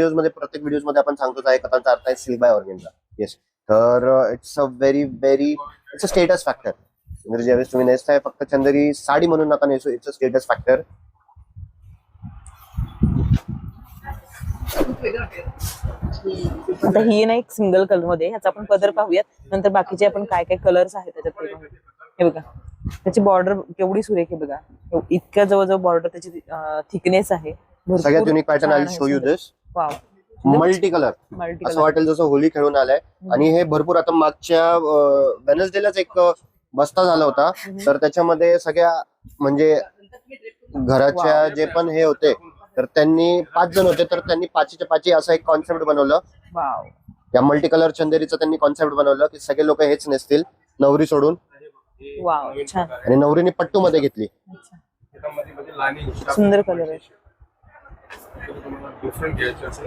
व्हिडिओजमध्ये प्रत्येक व्हिडिओजमध्ये आपण सांगतो आहे कथांचा अर्थ आहे सिल्क बाय ऑर्गेनचा येस तर it's a very very it's a status factor म्हणजे ज्यावेळेस तुम्ही नेसताय फक्त चंदेरी साडी म्हणून नका नेसू इट्स अ स्टेटस फॅक्टर आता ही ना एक सिंगल कलरमध्ये ह्याचा आपण पदर पाहूयात. नंतर बाकीचे आपण काय काय कलर्स आहेत त्याच्यात ते पाहूया. हे बघा. त्याची बॉर्डर केवढी सुरेख आहे बघा. एव- इतक्या जवळजवळ बॉर्डर त्याची थिकनेस आहे. भरपूर सगळ्यात unique pattern I show you this wow multi colour multi असं वाटेल जसं होली खेळून आलाय. आणि हे भरपूर आता मागच्या वेनसडेलाच एक बस्ता झाला होता. तर त्याच्यामध्ये सगळ्या म्हणजे घराच्या जे पण हे होते तर त्यांनी पाच जण होते तर त्यांनी पाचीच्या पाची असं एक कॉन्सेप्ट बनवलं. वाव या मल्टी कलर चंदेरीचं त्यांनी कॉन्सेप्ट बनवलं की सगळे लोक हेच नेसतील नवरी सोडून. वाव छान. आणि नवरीने पट्टू मध्ये घेतली. अच्छा. सुंदर कलर आहे. different gadgets